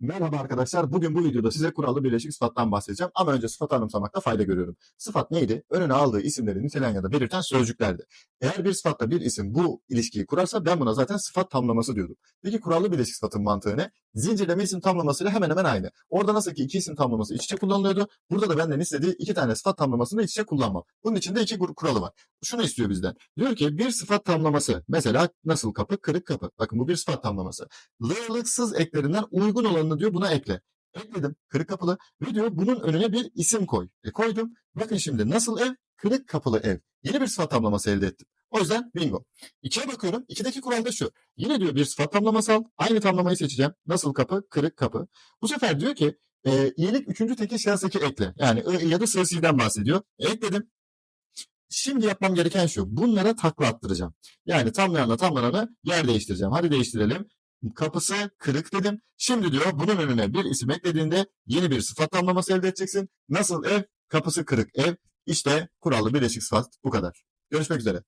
Merhaba arkadaşlar. Bugün bu videoda size kurallı birleşik sıfattan bahsedeceğim. Ama önce sıfat anımsamakta fayda görüyorum. Sıfat neydi? Önüne aldığı isimleri niteleyen ya da belirten sözcüklerdi. Eğer bir sıfatla bir isim bu ilişkiyi kurarsa ben buna zaten sıfat tamlaması diyordum. Peki kurallı birleşik sıfatın mantığı ne? Zincirleme isim tamlamasıyla hemen hemen aynı. Orada nasıl ki iki isim tamlaması iç içe kullanılıyordu. Burada da benden istediği iki tane sıfat tamlamasını iç içe kullanmam. Bunun içinde iki kur- kuralı var. Şunu istiyor bizden. Diyor ki bir sıfat tamlaması. Mesela nasıl kapı? Kırık kapı. Bakın bu bir sıfat tamlaması. Lığlıksız eklerinden uygun olanını diyor buna ekle. Ekledim. Kırık kapılı. Ve diyor bunun önüne bir isim koy. E koydum. Bakın şimdi nasıl ev? Kırık kapılı ev. Yeni bir sıfat tamlaması elde ettim. O yüzden bingo. İkiye bakıyorum. İkideki kural da şu. Yine diyor bir sıfat tamlaması al. Aynı tamlamayı seçeceğim. Nasıl kapı? Kırık kapı. Bu sefer diyor ki e, iyilik üçüncü tekil şahıstaki ekle. Yani I ya da sığsiden bahsediyor. Ekledim. Şimdi yapmam gereken şu. Bunlara takla attıracağım. Yani tamlayanla tamlananı yer değiştireceğim. Hadi değiştirelim. Kapısı kırık dedim. Şimdi diyor bunun önüne bir isim eklediğinde yeni bir sıfat tamlaması elde edeceksin. Nasıl ev? Kapısı kırık ev. İşte kurallı birleşik sıfat bu kadar. Görüşmek üzere.